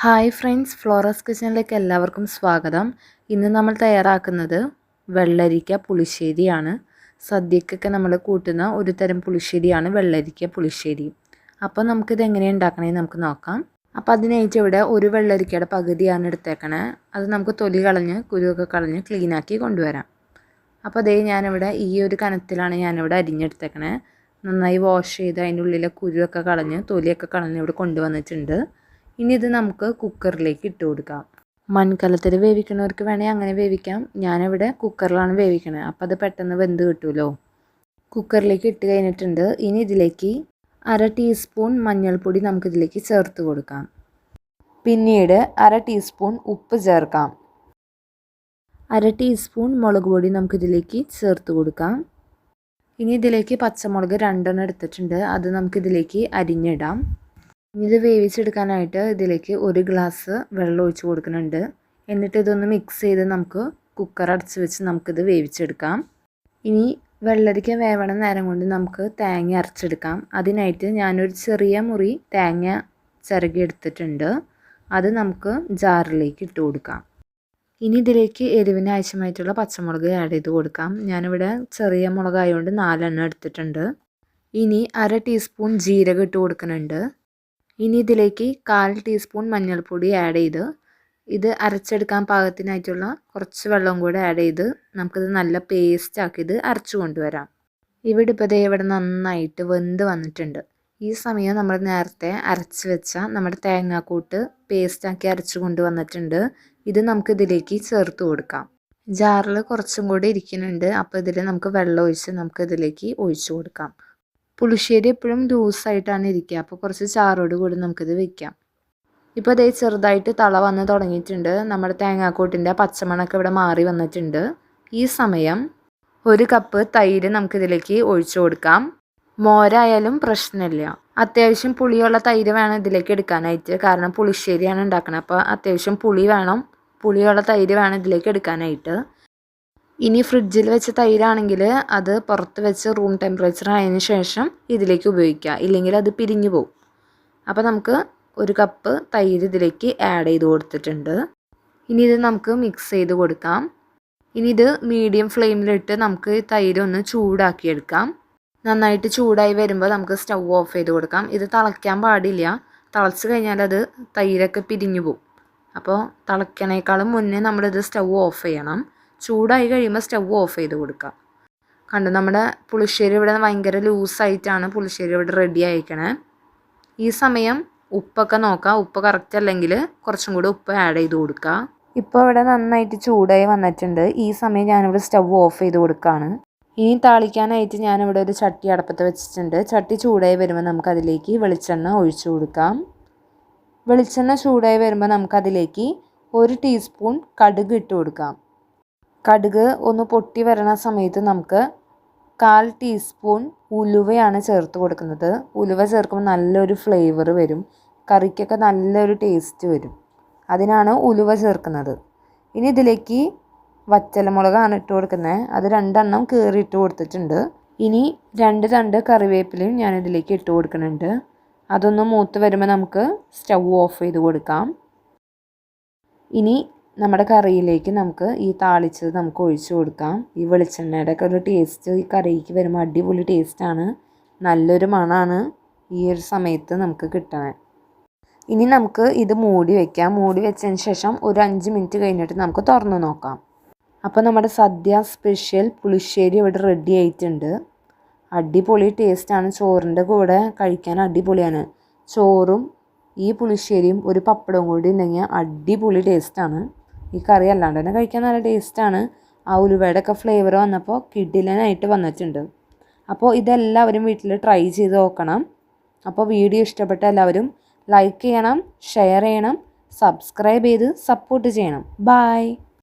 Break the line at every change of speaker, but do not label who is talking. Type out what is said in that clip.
Hi friends Flores കിച്ചണിലേക്ക് എല്ലാവർക്കും സ്വാഗതം. ഇന്ന് നമ്മൾ തയ്യാറാക്കുന്നത് വെള്ളരിക്ക പുളിശ്ശേരിയാണ്. സദ്യക്കൊക്കെ നമ്മൾ കൂട്ടുന്ന ഒരു തരം പുളിശ്ശേരിയാണ് വെള്ളരിക്ക പുളിശ്ശേരി. അപ്പോൾ നമുക്കിത് എങ്ങനെയാണ് ഉണ്ടാക്കണേ നമുക്ക് നോക്കാം. അപ്പോൾ അതിനായിട്ട് ഇവിടെ ഒരു വെള്ളരിക്കയുടെ പകുതിയാണ് എടുത്തേക്കണേ. അത് നമുക്ക് തൊലി കളഞ്ഞ് കുരുവൊക്കെ കളഞ്ഞ് ക്ലീനാക്കി കൊണ്ടുവരാം. അപ്പോൾ അതേ ഞാനിവിടെ ഈ ഒരു കനത്തിലാണ് ഞാനിവിടെ അരിഞ്ഞെടുത്തേക്കണേ. നന്നായി വാഷ് ചെയ്ത് അതിന്റെ ഉള്ളിലെ കുരുവൊക്കെ കളഞ്ഞ് തൊലിയൊക്കെ കളഞ്ഞ് ഇവിടെ കൊണ്ടുവന്നിട്ടുണ്ട്. ഇനി ഇത് നമുക്ക് കുക്കറിലേക്ക് ഇട്ട് കൊടുക്കാം. മൺകലത്തിൽ വേവിക്കുന്നവർക്ക് വേണമെങ്കിൽ അങ്ങനെ വേവിക്കാം. ഞാനിവിടെ കുക്കറിലാണ് വേവിക്കണത് അപ്പോൾ അത് പെട്ടെന്ന് വെന്ത് കിട്ടുമല്ലോ കുക്കറിലേക്ക് ഇട്ട് കഴിഞ്ഞിട്ടുണ്ട്. ഇനി ഇതിലേക്ക് അര ടീസ്പൂൺ മഞ്ഞൾപ്പൊടി നമുക്കിതിലേക്ക് ചേർത്ത് കൊടുക്കാം. പിന്നീട് അര ടീസ്പൂൺ ഉപ്പ് ചേർക്കാം. അര ടീസ്പൂൺ മുളക് പൊടി നമുക്കിതിലേക്ക് ചേർത്ത് കൊടുക്കാം. ഇനി ഇതിലേക്ക് പച്ചമുളക് രണ്ടെണ്ണം എടുത്തിട്ടുണ്ട്. അത് നമുക്കിതിലേക്ക് അരിഞ്ഞിടാം. ഇത് വേവിച്ചെടുക്കാനായിട്ട് ഇതിലേക്ക് ഒരു ഗ്ലാസ് വെള്ളം ഒഴിച്ച് കൊടുക്കുന്നുണ്ട്. എന്നിട്ട് ഇതൊന്ന് മിക്സ് ചെയ്ത് നമുക്ക് കുക്കർ അടച്ച് വെച്ച് നമുക്കിത് വേവിച്ചെടുക്കാം. ഇനി വെള്ളരിക്ക വേവണ നേരം കൊണ്ട് നമുക്ക് തേങ്ങ അരച്ചെടുക്കാം. അതിനായിട്ട് ഞാനൊരു ചെറിയ മുറി തേങ്ങ ചിരകി എടുത്തിട്ടുണ്ട് അത് നമുക്ക് ജാറിലേക്ക് ഇട്ട് കൊടുക്കാം. ഇനി ഇതിലേക്ക് എരിവിന് ആവശ്യമായിട്ടുള്ള പച്ചമുളക് ആഡ് ചെയ്ത് കൊടുക്കാം. ഞാനിവിടെ ചെറിയ മുളകായതുകൊണ്ട് നാലെണ്ണം എടുത്തിട്ടുണ്ട്. ഇനി അര ടീസ്പൂൺ ജീരകം ഇട്ട് കൊടുക്കുന്നുണ്ട്. ഇനി ഇതിലേക്ക് കാൽ ടീസ്പൂൺ മഞ്ഞൾപ്പൊടി ആഡ് ചെയ്ത് ഇത് അരച്ചെടുക്കാൻ പാകത്തിനായിട്ടുള്ള കുറച്ച് വെള്ളം കൂടെ ആഡ് ചെയ്ത് നമുക്കിത് നല്ല പേസ്റ്റ് ആക്കി ഇത് അരച്ചു കൊണ്ടുവരാം. ഇവിടെ ഇപ്പോൾ ദേ ഇവിടെ നന്നായിട്ട് വെന്ത് വന്നിട്ടുണ്ട്. ഈ സമയം നമ്മൾ നേരത്തെ അരച്ച് വെച്ച നമ്മുടെ തേങ്ങാക്കൂട്ട് പേസ്റ്റാക്കി അരച്ച് കൊണ്ടുവന്നിട്ടുണ്ട് ഇത് നമുക്ക് ഇതിലേക്ക് ചേർത്ത് കൊടുക്കാം. ജാറിൽ കുറച്ചും കൂടി ഇരിക്കുന്നുണ്ട്. അപ്പോൾ ഇതിൽ നമുക്ക് വെള്ളം ഒഴിച്ച് നമുക്ക് ഇതിലേക്ക് ഒഴിച്ചു കൊടുക്കാം. പുളിശ്ശേരി എപ്പോഴും ലൂസായിട്ടാണ് ഇരിക്കുക. അപ്പോൾ കുറച്ച് ചാറോട് കൂടി നമുക്കിത് വെക്കാം. ഇപ്പോൾ അതേ ചെറുതായിട്ട് തള വന്ന് തുടങ്ങിയിട്ടുണ്ട്. നമ്മുടെ തേങ്ങാക്കൂട്ടിന്റെ പച്ചമണൊക്കെ ഇവിടെ മാറി വന്നിട്ടുണ്ട്. ഈ സമയം ഒരു കപ്പ് തൈര് നമുക്കിതിലേക്ക് ഒഴിച്ചു കൊടുക്കാം. മോരായാലും പ്രശ്നമില്ല. അത്യാവശ്യം പുളിയുള്ള തൈര് വേണം ഇതിലേക്ക് എടുക്കാനായിട്ട്. കാരണം പുളിശ്ശേരിയാണ് ഉണ്ടാക്കുന്നത് അപ്പോൾ അത്യാവശ്യം പുളി വേണം. പുളിയുള്ള തൈര് വേണം ഇതിലേക്ക് എടുക്കാനായിട്ട്. ഇനി ഫ്രിഡ്ജിൽ വെച്ച തൈരാണെങ്കിൽ അത് പുറത്ത് വെച്ച് റൂം ടെമ്പറേച്ചർ ആയതിന് ശേഷം ഇതിലേക്ക് ഉപയോഗിക്കുക. ഇല്ലെങ്കിൽ അത് പിരിഞ്ഞു പോകും അപ്പോൾ നമുക്ക് ഒരു കപ്പ് തൈര് ഇതിലേക്ക് ആഡ് ചെയ്ത് കൊടുത്തിട്ടുണ്ട്. ഇനി ഇത് നമുക്ക് മിക്സ് ചെയ്ത് കൊടുക്കാം. ഇനി ഇത് മീഡിയം ഫ്ലെയിമിലിട്ട് നമുക്ക് തൈര് ഒന്ന് ചൂടാക്കിയെടുക്കാം നന്നായിട്ട് ചൂടായി വരുമ്പോൾ നമുക്ക് സ്റ്റൗ ഓഫ് ചെയ്ത് കൊടുക്കാം. ഇത് തിളയ്ക്കാൻ പാടില്ല. തിളച്ച് കഴിഞ്ഞാൽ അത് തൈരൊക്കെ പിരിഞ്ഞു പോകും അപ്പോൾ തിളയ്ക്കണേക്കാളും മുന്നേ നമ്മളിത് സ്റ്റൗ ഓഫ് ചെയ്യണം. ചൂടായി കഴിയുമ്പോൾ സ്റ്റവ് ഓഫ് ചെയ്ത് കൊടുക്കുക കണ്ടു? നമ്മുടെ പുളിശ്ശേരി ഇവിടെ ഭയങ്കര ലൂസായിട്ടാണ് പുളിശ്ശേരി ഇവിടെ റെഡി ആയിക്കണേ ഈ സമയം ഉപ്പൊക്കെ നോക്കുക ഉപ്പ് കറക്റ്റ് അല്ലെങ്കിൽ കുറച്ചും കൂടി ഉപ്പ് ആഡ് ചെയ്ത് കൊടുക്കുക ഇപ്പോൾ ഇവിടെ നന്നായിട്ട് ചൂടായി വന്നിട്ടുണ്ട്. ഈ സമയം ഞാനിവിടെ സ്റ്റവ് ഓഫ് ചെയ്ത് കൊടുക്കുകയാണ് ഇനി താളിക്കാനായിട്ട് ഞാനിവിടെ ഒരു ചട്ടി അടപ്പത്ത് വെച്ചിട്ടുണ്ട്. ചട്ടി ചൂടായി വരുമ്പോൾ നമുക്കതിലേക്ക് വെളിച്ചെണ്ണ ഒഴിച്ചു കൊടുക്കാം. വെളിച്ചെണ്ണ ചൂടായി വരുമ്പോൾ നമുക്കതിലേക്ക് ഒരു ടീസ്പൂൺ കടുക് ഇട്ട് കൊടുക്കാം. കടുക് ഒന്ന് പൊട്ടി വരണ സമയത്ത് നമുക്ക് കാൽ ടീസ്പൂൺ ഉലുവയാണ് ചേർത്ത് കൊടുക്കുന്നത്. ഉലുവ ചേർക്കുമ്പോൾ നല്ലൊരു ഫ്ലേവർ വരും. കറിക്കൊക്കെ നല്ലൊരു ടേസ്റ്റ് വരും. അതിനാണ് ഉലുവ ചേർക്കുന്നത്. ഇനി ഇതിലേക്ക് വച്ചലമുളകാണ് ഇട്ട് കൊടുക്കുന്നത്. അത് രണ്ടെണ്ണം കീറി ഇട്ട് കൊടുത്തിട്ടുണ്ട്. ഇനി രണ്ട് തണ്ട് കറിവേപ്പിലയും ഞാൻ ഇതിലേക്ക് ഇട്ട് കൊടുക്കുന്നുണ്ട്. അതൊന്ന് മൂത്ത് വരുമ്പോൾ നമുക്ക് സ്റ്റൗ ഓഫ് ചെയ്ത് കൊടുക്കാം. ഇനി നമ്മുടെ കറിയിലേക്ക് നമുക്ക് ഈ താളിച്ചത് നമുക്ക് ഒഴിച്ചു കൊടുക്കാം. ഈ വെളിച്ചെണ്ണയുടെ ഒക്കെ ഒരു ടേസ്റ്റ് ഈ കറിക്ക് വരുമ്പോൾ അടിപൊളി ടേസ്റ്റാണ് നല്ലൊരു മണമാണ് ഈ ഒരു സമയത്ത് നമുക്ക് കിട്ടണേ. ഇനി നമുക്ക് ഇത് മൂടി വയ്ക്കാം മൂടി വെച്ചതിന് ശേഷം ഒരു അഞ്ച് മിനിറ്റ് കഴിഞ്ഞിട്ട് നമുക്ക് തുറന്നു നോക്കാം. അപ്പോൾ നമ്മുടെ സദ്യ സ്പെഷ്യൽ പുളിശ്ശേരി ഇവിടെ റെഡി ആയിട്ടുണ്ട്. അടിപൊളി ടേസ്റ്റാണ് ചോറിന്റെ കൂടെ കഴിക്കാൻ അടിപൊളിയാണ്. ചോറും ഈ പുളിശ്ശേരിയും ഒരു പപ്പടവും കൂടി ഉണ്ടെങ്കിൽ അടിപൊളി ടേസ്റ്റാണ് ഈ കറി അല്ലാണ്ട് തന്നെ കഴിക്കാൻ നല്ല ടേസ്റ്റാണ് ആ ഉലുവയുടെ ഒക്കെ ഫ്ലേവർ വന്നപ്പോൾ കിഡിലനായിട്ട് വന്നിട്ടുണ്ട്. അപ്പോൾ ഇതെല്ലാവരും വീട്ടിൽ ട്രൈ ചെയ്ത് നോക്കണം. അപ്പോൾ വീഡിയോ ഇഷ്ടപ്പെട്ട എല്ലാവരും ലൈക്ക് ചെയ്യണം ഷെയർ ചെയ്യണം സബ്സ്ക്രൈബ് ചെയ്ത് സപ്പോർട്ട് ചെയ്യണം. ബായ്